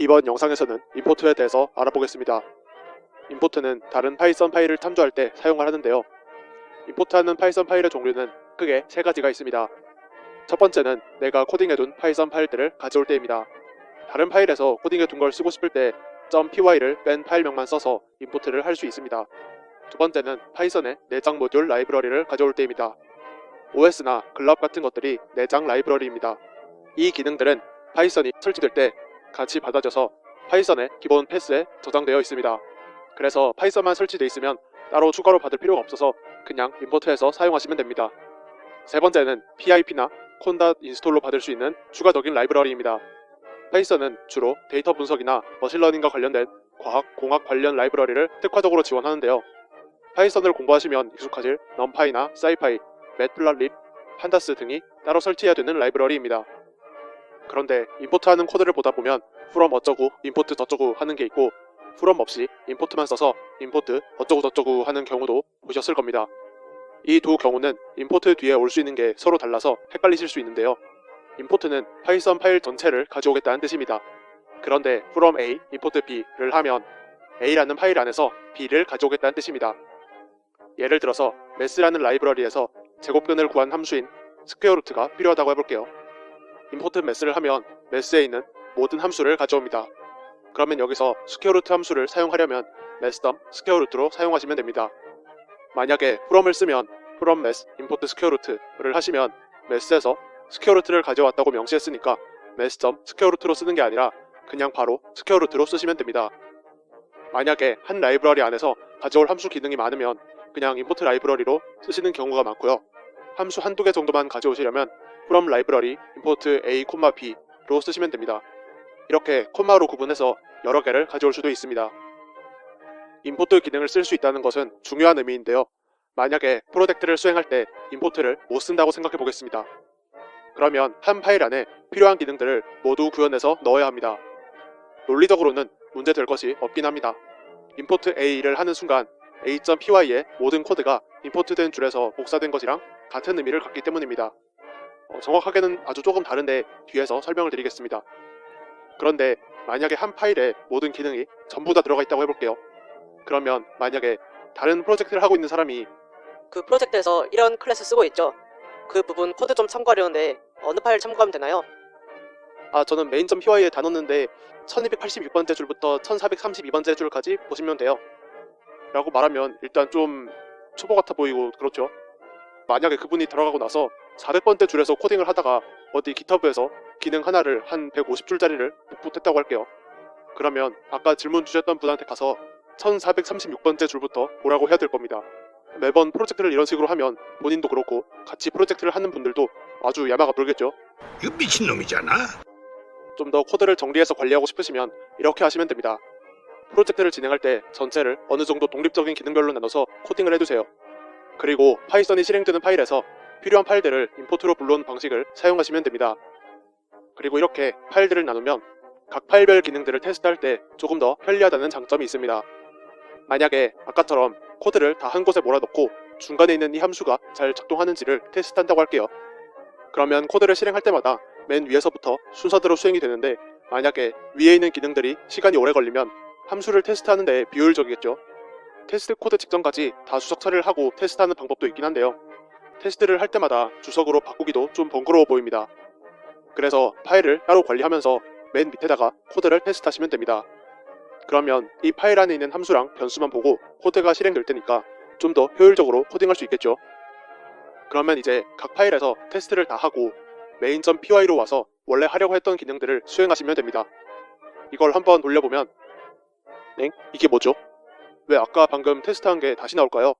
이번 영상에서는 임포트에 대해서 알아보겠습니다. 임포트는 다른 파이썬 파일을 참조할 때 사용을 하는데요. 임포트하는 파이썬 파일의 종류는 크게 세 가지가 있습니다. 첫 번째는 내가 코딩해둔 파이썬 파일들을 가져올 때입니다. 다른 파일에서 코딩해둔 걸 쓰고 싶을 때 .py를 뺀 파일명만 써서 임포트를 할 수 있습니다. 두 번째는 파이썬의 내장 모듈 라이브러리를 가져올 때입니다. OS나 글럽 같은 것들이 내장 라이브러리입니다. 이 기능들은 파이썬이 설치될 때 같이 받아져서 파이썬의 기본 패스에 저장되어 있습니다. 그래서 파이썬만 설치되어 있으면 따로 추가로 받을 필요가 없어서 그냥 임포트해서 사용하시면 됩니다. 세 번째는 PIP나 콘닷 인스톨로 받을 수 있는 추가적인 라이브러리입니다. 파이썬은 주로 데이터 분석이나 머신러닝과 관련된 과학, 공학 관련 라이브러리를 특화적으로 지원하는데요. 파이썬을 공부하시면 익숙하실 넘파이나 사이파이, 매플랍립, 판다스 등이 따로 설치해야 되는 라이브러리입니다. 그런데 임포트하는 코드를 보다 보면 from 어쩌고 임포트 저쩌고 하는 게 있고 from 없이 임포트만 써서 임포트 어쩌고 저쩌고 하는 경우도 보셨을 겁니다. 이 두 경우는 임포트 뒤에 올 수 있는 게 서로 달라서 헷갈리실 수 있는데요. 임포트는 파이썬 파일 전체를 가져오겠다는 뜻입니다. 그런데 from A, import B를 하면 A라는 파일 안에서 B를 가져오겠다는 뜻입니다. 예를 들어서 mass라는 라이브러리에서 제곱근을 구한 함수인 스퀘어루트가 필요하다고 해볼게요. 임포트 매스를 하면 매스에 있는 모든 함수를 가져옵니다. 그러면 여기서 스퀘어루트 함수를 사용하려면 매스덤 스퀘어루트로 사용하시면 됩니다. 만약에 from을 쓰면 from mass import 스퀘어루트를 하시면 매스에서 스퀘어루트를 가져왔다고 명시했으니까 매스점 스퀘어루트로 쓰는 게 아니라 그냥 바로 스퀘어루트로 쓰시면 됩니다. 만약에 한 라이브러리 안에서 가져올 함수 기능이 많으면 그냥 임포트 라이브러리로 쓰시는 경우가 많고요. 함수 한두 개 정도만 가져오시려면 from library import a, b로 쓰시면 됩니다. 이렇게 콤마로 구분해서 여러 개를 가져올 수도 있습니다. 임포트 기능을 쓸 수 있다는 것은 중요한 의미인데요. 만약에 프로젝트를 수행할 때 임포트를 못 쓴다고 생각해 보겠습니다. 그러면 한 파일 안에 필요한 기능들을 모두 구현해서 넣어야 합니다. 논리적으로는 문제될 것이 없긴 합니다. import a를 하는 순간 a.py의 모든 코드가 임포트된 줄에서 복사된 것이랑 같은 의미를 갖기 때문입니다. 어, 정확하게는 아주 조금 다른데 뒤에서 설명을 드리겠습니다. 그런데 만약에 한 파일에 모든 기능이 전부 다 들어가 있다고 해볼게요. 그러면 만약에 다른 프로젝트를 하고 있는 사람이 그 프로젝트에서 이런 클래스 쓰고 있죠. 그 부분 코드 좀 참고하려는데 어느 파일 참고하면 되나요? 아 저는 main.py에 다 넣었는데 1286번째 줄부터 1432번째 줄까지 보시면 돼요. 라고 말하면 일단 좀 초보 같아 보이고 그렇죠. 만약에 그분이 들어가고 나서 400번째 줄에서 코딩을 하다가 어디 기터브에서 기능 하나를 한 150줄짜리를 복붙했다고 할게요. 그러면 아까 질문 주셨던 분한테 가서 1436번째 줄부터 보라고 해야 될 겁니다. 매번 프로젝트를 이런 식으로 하면 본인도 그렇고 같이 프로젝트를 하는 분들도 아주 야마가 불겠죠. 이거 미친놈이잖아. 좀 더 코드를 정리해서 관리하고 싶으시면 이렇게 하시면 됩니다. 프로젝트를 진행할 때 전체를 어느 정도 독립적인 기능별로 나눠서 코딩을 해두세요. 그리고 파이썬이 실행되는 파일에서 필요한 파일들을 임포트로 불러온 방식을 사용하시면 됩니다. 그리고 이렇게 파일들을 나누면 각 파일별 기능들을 테스트할 때 조금 더 편리하다는 장점이 있습니다. 만약에 아까처럼 코드를 다 한 곳에 몰아넣고 중간에 있는 이 함수가 잘 작동하는지를 테스트한다고 할게요. 그러면 코드를 실행할 때마다 맨 위에서부터 순서대로 수행이 되는데 만약에 위에 있는 기능들이 시간이 오래 걸리면 함수를 테스트하는 데 비효율적이겠죠. 테스트 코드 직전까지 다 주석 처리를 하고 테스트하는 방법도 있긴 한데요. 테스트를 할 때마다 주석으로 바꾸기도 좀 번거로워 보입니다. 그래서 파일을 따로 관리하면서 맨 밑에다가 코드를 테스트하시면 됩니다. 그러면 이 파일 안에 있는 함수랑 변수만 보고 코드가 실행될 테니까 좀 더 효율적으로 코딩할 수 있겠죠. 그러면 이제 각 파일에서 테스트를 다 하고 main.py로 와서 원래 하려고 했던 기능들을 수행하시면 됩니다. 이걸 한번 돌려보면 엥? 이게 뭐죠? 왜 아까 방금 테스트한 게 다시 나올까요?